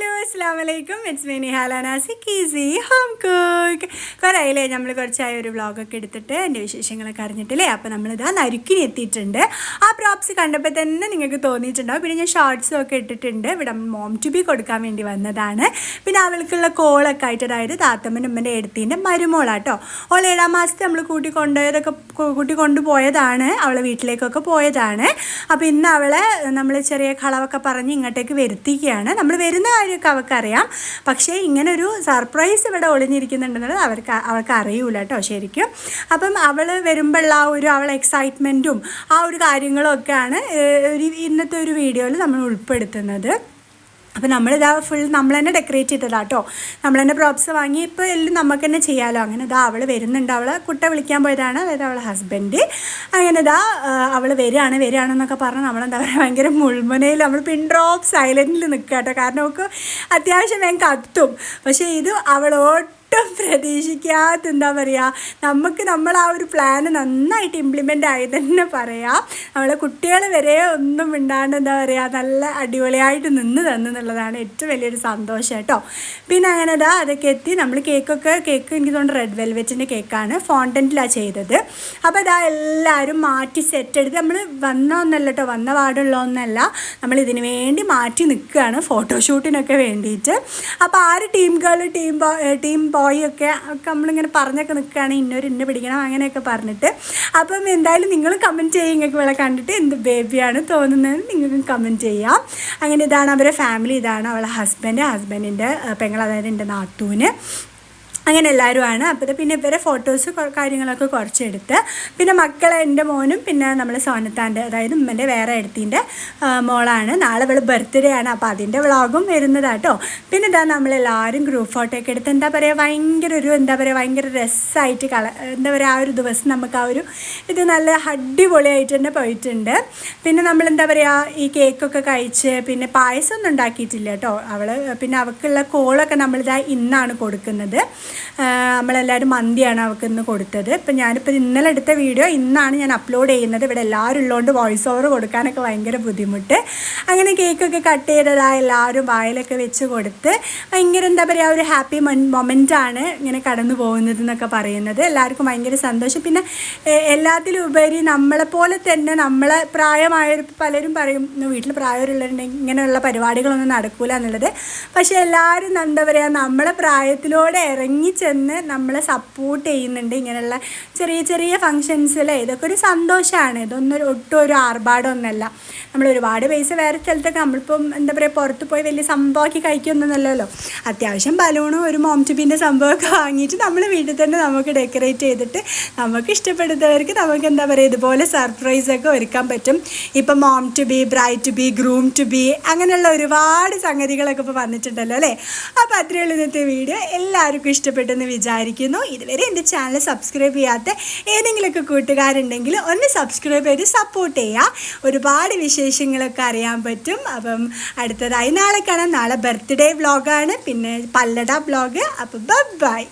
hello അസ്സാം വലൈക്കും it's me നിഹാലാനാസി കീസി ഹോം കുക്ക് കുറേ ആയില്ലേ നമ്മൾ കുറച്ചായ ഒരു വ്ളോഗൊക്കെ എടുത്തിട്ട് എന്റെ വിശേഷങ്ങളൊക്കെ അറിഞ്ഞിട്ടില്ലേ? അപ്പോൾ നമ്മളിതാ നരുക്കിന് എത്തിയിട്ടുണ്ട്. ആ പ്രോപ്സ് കണ്ടപ്പോൾ തന്നെ നിങ്ങൾക്ക് തോന്നിയിട്ടുണ്ടാവും. പിന്നെ ഞാൻ ഷോർട്സും ഒക്കെ ഇട്ടിട്ടുണ്ട്. ഇവിടെ മോം ടു ബി കൊടുക്കാൻ വേണ്ടി വന്നതാണ്. പിന്നെ അവൾക്കുള്ള കോളൊക്കെ ആയിട്ട് അതായത് താത്തമ്മന്റെ ഉമ്മന്റെ എടുത്തിന്റെ മരുമോളാട്ടോ. ഓൾ ഏഴാം മാസത്തെ നമ്മൾ കൂട്ടി കൊണ്ടുപോയതൊക്കെ കൂട്ടി കൊണ്ടുപോയതാണ്. അവളെ വീട്ടിലേക്കൊക്കെ പോയതാണ്. അപ്പോൾ ഇന്ന് അവളെ നമ്മൾ ചെറിയ കളവൊക്കെ പറഞ്ഞ് ഇങ്ങോട്ടേക്ക് വരുത്തിക്കുകയാണ്. നമ്മൾ വരുന്ന കാര്യമൊക്കെ അവൾക്കറിയാം പക്ഷേ ഇങ്ങനെ ഒരു സർപ്രൈസ് ഇവിടെ ഒളിഞ്ഞിരിക്കുന്നുണ്ടെന്നുള്ളത് അവർക്ക് അവൾക്ക് അറിയൂല കേട്ടോ ശരിക്കും. അപ്പം അവൾ വരുമ്പോഴുള്ള ആ ഒരു അവളെ എക്സൈറ്റ്മെന്റും ആ ഒരു കാര്യങ്ങളും ഒക്കെയാണ് ഒരു ഇന്നത്തെ ഒരു വീഡിയോയിൽ നമ്മൾ ഉൾപ്പെടുത്തുന്നത്. അപ്പോൾ നമ്മളിതാ ഫുൾ നമ്മൾ തന്നെ ഡെക്കറേറ്റ് ചെയ്തതാ കേട്ടോ നമ്മൾ തന്നെ പ്രോപ്സ് വാങ്ങി ഇപ്പോൾ എല്ലാം നമുക്ക് തന്നെ ചെയ്യാമല്ലോ അങ്ങനെ ഇതാ അവൾ വരുന്നുണ്ട്. അവൾ കുട്ട വിളിക്കാൻ പോയതാണ്. അതായത് അവളെ ഹസ്ബൻഡ് അങ്ങനെ ഇതാ അവൾ വരികയാണ് വരികയാണെന്നൊക്കെ പറഞ്ഞ് നമ്മളെന്താ പറയുക ഭയങ്കര മുൾമുനയിൽ നമ്മൾ പിൻ ഡ്രോപ്പ് സൈലന്റിൽ നിൽക്കുക കേട്ടോ കാരണം അവൾക്ക് അത്യാവശ്യം വേഗം കത്തും. പക്ഷേ ഇത് അവളോട്ട് ഒട്ടും പ്രതീക്ഷിക്കാത്ത എന്താ പറയുക നമുക്ക് നമ്മൾ ആ ഒരു പ്ലാൻ നന്നായിട്ട് ഇംപ്ലിമെന്റ് ആയി തന്നെ പറയാം. നമ്മളെ കുട്ടികൾ വരെ ഒന്നും മിണ്ടാണ്ട് എന്താ പറയുക നല്ല അടിപൊളിയായിട്ട് നിന്ന് തന്നു എന്നുള്ളതാണ് ഏറ്റവും വലിയൊരു സന്തോഷം കേട്ടോ. പിന്നെ അങ്ങനെ ഇതാ അതൊക്കെ എത്തി. നമ്മൾ കേക്കൊക്കെ കേക്ക് എനിക്ക് തോന്നുന്നു റെഡ് വെൽവെറ്റിന്റെ കേക്കാണ് ഫോണ്ടന്റിലാണ് ചെയ്തത്. അപ്പോൾ ഇതാ എല്ലാവരും മാറ്റി സെറ്റ് എടുത്ത് നമ്മൾ വന്നോന്നല്ല കേട്ടോ വന്ന പാടുള്ള ഒന്നല്ല നമ്മൾ ഇതിന് വേണ്ടി മാറ്റി നിൽക്കുകയാണ് ഫോട്ടോഷൂട്ടിനൊക്കെ വേണ്ടിയിട്ട് അപ്പോൾ ആര് team girl team team boy ഒക്കെ നമ്മളിങ്ങനെ പറഞ്ഞൊക്കെ നിൽക്കുകയാണ് ഇന്നൊരു ഇന്ന പിടിക്കണം അങ്ങനെയൊക്കെ പറഞ്ഞിട്ട്. അപ്പം എന്തായാലും നിങ്ങൾ കമന്റ് ചെയ്യുക നിങ്ങൾക്ക് ഇവിടെ കണ്ടിട്ട് എന്ത് ബേബിയാണ് തോന്നുന്നത് നിങ്ങൾക്ക് കമന്റ് ചെയ്യാം. അങ്ങനെ ഇതാണ് അവരെ ഫാമിലി ഇതാണ് അവളെ ഹസ്ബൻഡ് ഹസ്ബൻഡിന്റെ പെങ്ങൾ അതായത് എന്റെ നാത്തൂന്. അങ്ങനെ എല്ലാവരുമാണ്. അപ്പോൾ പിന്നെ ഇവരെ ഫോട്ടോസ് കാര്യങ്ങളൊക്കെ കുറച്ചെടുത്ത് പിന്നെ മക്കളെ എന്റെ മോനും പിന്നെ നമ്മൾ സോനത്താന്റെ അതായത് ഉമ്മന്റെ വേറെ എടുത്തിന്റെ മോളാണ്. നാളെ ഇവൾ ബർത്ത്ഡേ ആണ്. അപ്പോൾ അതിന്റെ വ്ളോഗും വരുന്നതാട്ടോ. പിന്നെ ഇതാ നമ്മളെല്ലാവരും ഗ്രൂപ്പ് ഫോട്ടോ ഒക്കെ എടുത്ത് എന്താ പറയുക ഭയങ്കര ഒരു എന്താ പറയുക ഭയങ്കര രസമായിട്ട് കള എന്താ പറയുക ആ ഒരു ദിവസം നമുക്ക് ആ ഒരു ഇത് നല്ല അടിപൊളിയായിട്ട് തന്നെ പോയിട്ടുണ്ട്. പിന്നെ നമ്മൾ എന്താ പറയുക ഈ കേക്കൊക്കെ കഴിച്ച് പിന്നെ പായസം ഒന്നും ഉണ്ടാക്കിയിട്ടില്ല കേട്ടോ അവൾ പിന്നെ അവൾക്കുള്ള കോളൊക്കെ നമ്മളിതാ ഇന്നാണ് കൊടുക്കുന്നത്. നമ്മളെല്ലാവരും മന്തിയാണ് അവൾക്ക് ഇന്ന് കൊടുത്തത്. ഇപ്പം ഞാനിപ്പോൾ ഇന്നലെ എടുത്ത വീഡിയോ ഇന്നാണ് ഞാൻ അപ്ലോഡ് ചെയ്യുന്നത്. ഇവിടെ എല്ലാവരും ഉള്ളതുകൊണ്ട് വോയിസ് ഓവർ കൊടുക്കാനൊക്കെ ഭയങ്കര ബുദ്ധിമുട്ട്. അങ്ങനെ കേക്കൊക്കെ കട്ട് ചെയ്തതാ എല്ലാവരും വായിലൊക്കെ വെച്ച് കൊടുത്ത് ഭയങ്കര എന്താ പറയുക ഒരു ഹാപ്പി മൊമെന്റാണ് ഇങ്ങനെ കടന്നു പോകുന്നത് എന്നൊക്കെ പറയുന്നത്. എല്ലാവർക്കും ഭയങ്കര സന്തോഷം. പിന്നെ എല്ലാത്തിലും ഉപരി നമ്മളെപ്പോലെ തന്നെ നമ്മളെ പ്രായമായ പലരും പറയും വീട്ടിൽ പ്രായമുള്ളവരുണ്ടെങ്കിൽ ഇങ്ങനെയുള്ള പരിപാടികളൊന്നും നടക്കൂല എന്നുള്ളത്. പക്ഷേ എല്ലാവരും എന്താ പറയുക നമ്മളെ പ്രായത്തിലൂടെ ഇറങ്ങി ചെന്ന് നമ്മളെ സപ്പോർട്ട് ചെയ്യുന്നുണ്ട്. ഇങ്ങനെയുള്ള ചെറിയ ചെറിയ ഫങ്ഷൻസിൽ ഇതൊക്കെ ഒരു സന്തോഷമാണ് ഇതൊന്നും ഒട്ടും ഒരു ആർഭാടമൊന്നുമല്ല നമ്മൾ ഒരുപാട് പൈസ വേറെ സ്ഥലത്തൊക്കെ നമ്മളിപ്പം എന്താ പറയുക പുറത്ത് പോയി വലിയ സംഭവമാക്കി കഴിക്കൊന്നുമല്ലല്ലോ അത്യാവശ്യം ബലൂണും ഒരു മോം ടുബിന്റെ സംഭവമൊക്കെ വാങ്ങിയിട്ട് നമ്മൾ വീട്ടിൽ തന്നെ നമുക്ക് ഡെക്കറേറ്റ് ചെയ്തിട്ട് നമുക്ക് ഇഷ്ടപ്പെടുന്നവർക്ക് നമുക്ക് എന്താ പറയുക ഇതുപോലെ സർപ്രൈസൊക്കെ ഒരുക്കാൻ പറ്റും. ഇപ്പം mom to be bride to be groom to be അങ്ങനെയുള്ള ഒരുപാട് സംഗതികളൊക്കെ ഇപ്പോൾ വന്നിട്ടുണ്ടല്ലോ അല്ലേ? അപ്പോൾ അത്രയുള്ള ഇന്നത്തെ വീഡിയോ എല്ലാവർക്കും ഇഷ്ടപ്പെട്ടെന്ന് വിചാരിക്കുന്നു. ഇതുവരെ എന്റെ ചാനൽ സബ്സ്ക്രൈബ് ചെയ്യാത്ത ഏതെങ്കിലുമൊക്കെ കൂട്ടുകാരുണ്ടെങ്കിൽ ഒന്ന് സബ്സ്ക്രൈബ് ചെയ്ത് സപ്പോർട്ട് ചെയ്യുക. ഒരുപാട് വിശേഷങ്ങളൊക്കെ അറിയാൻ പറ്റും. അപ്പം അടുത്തതായി നാളെ കാണാം. നാളെ ബർത്ത്ഡേ വ്ളോഗാണ് പിന്നെ പല്ലട വ്ളോഗ് അപ്പോൾ ബൈ